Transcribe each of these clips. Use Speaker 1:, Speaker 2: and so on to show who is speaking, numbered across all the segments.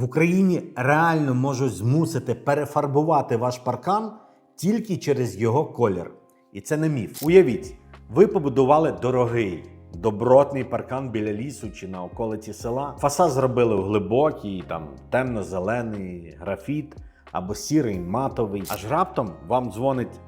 Speaker 1: В Україні реально можуть змусити перефарбувати ваш паркан тільки через його колір. І це не міф. Уявіть, ви побудували дорогий. Добротний паркан біля лісу чи на околиці села. Фасад зробили в глибокий, там темно-зелений графіт або сірий матовий. Аж раптом вам дзвонить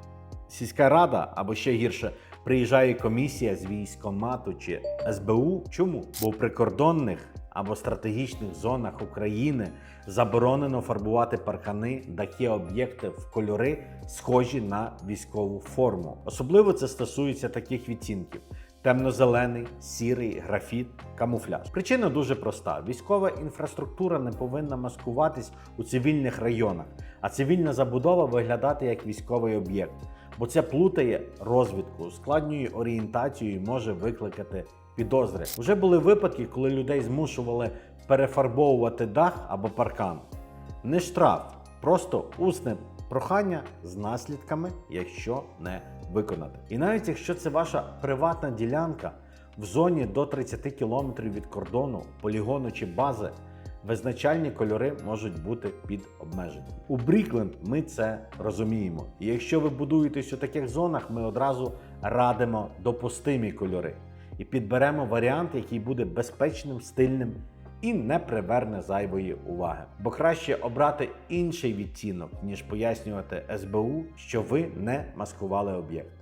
Speaker 1: сільська рада або ще гірше. Приїжджає комісія з військомату чи СБУ. Чому? Бо в прикордонних або стратегічних зонах України заборонено фарбувати паркани, дахи об'єкти в кольори, схожі на військову форму. Особливо це стосується таких відтінків: темно-зелений, сірий, графіт, камуфляж. Причина дуже проста: військова інфраструктура не повинна маскуватись у цивільних районах, а цивільна забудова виглядати як військовий об'єкт. Бо це плутає розвідку, ускладнює орієнтацію і може викликати підозри. Вже були випадки, коли людей змушували перефарбовувати дах або паркан. Не штраф, просто усне прохання з наслідками, якщо не виконати. І навіть якщо це ваша приватна ділянка в зоні до 30 км від кордону, полігону чи бази, визначальні кольори можуть бути під обмеженням. У Брікленд ми це розуміємо. І якщо ви будуєтесь у таких зонах, ми одразу радимо допустимі кольори і підберемо варіант, який буде безпечним, стильним і не приверне зайвої уваги. Бо краще обрати інший відтінок, ніж пояснювати СБУ, що ви не маскували об'єкт.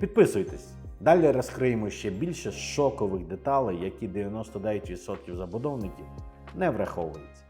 Speaker 1: Підписуйтесь. Далі розкриємо ще більше шокових деталей, які 99% забудовників не враховуються.